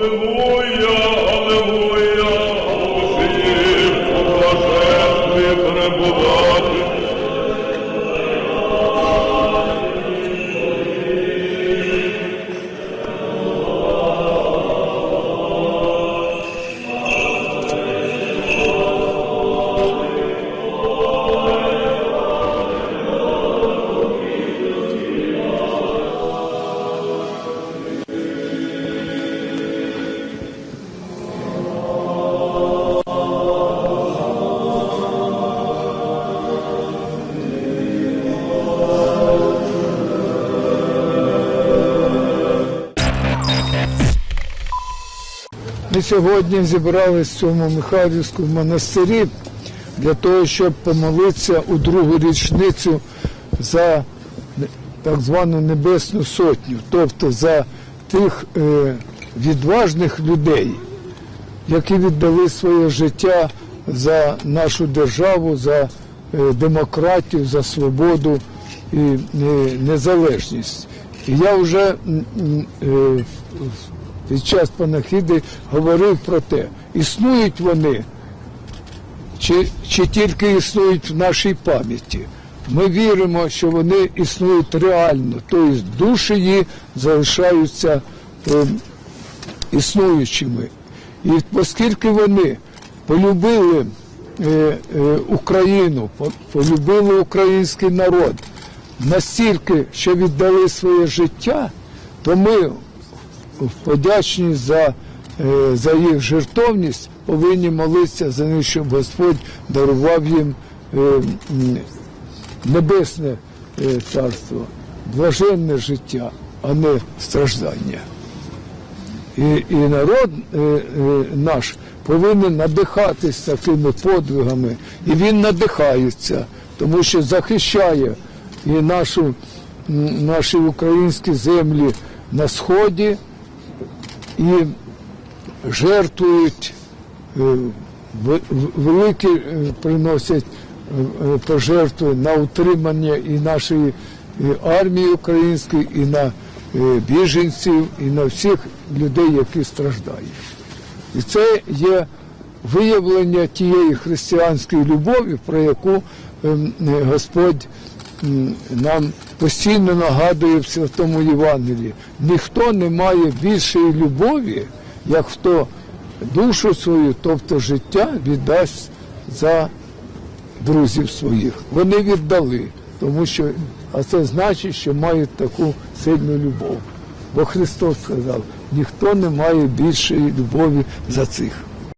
the moon. Ми сьогодні зібралися в цьому Михайлівському монастирі для того, щоб помолитися у другу річницю за так звану Небесну Сотню, тобто за тих е, відважних людей, які віддали своє життя за нашу державу, за е, демократію, за свободу і е, незалежність. І я вже під час панахиди говорив про те, існують вони, чи, чи тільки існують в нашій пам'яті. Ми віримо, що вони існують реально, тобто душі залишаються е, існуючими. І оскільки вони полюбили е, е, Україну, полюбили український народ настільки, що віддали своє життя, то ми в подячність за, е, за їх жертовність повинні молитися за них, щоб Господь дарував їм е, небесне е, царство, блаженне життя, а не страждання. І, і народ наш повинен надихатись такими подвигами, і він надихається, тому що захищає і нашу, наші українські землі на сході і жертвують е, великі е, приносять е, пожертви на утримання і нашої армії української, і на біженців, і на всіх людей, які страждають. І це є виявлення тієї християнської любові, про яку ем, Господь нам постійно нагадує в Святому Євангелії. Ніхто не має більшої любові, як хто душу свою, тобто життя, віддасть за друзів своїх. Вони віддали, тому що а це значить, що мають таку сильну любов. Бо Христос сказав, ніхто не має більшої любові за цих.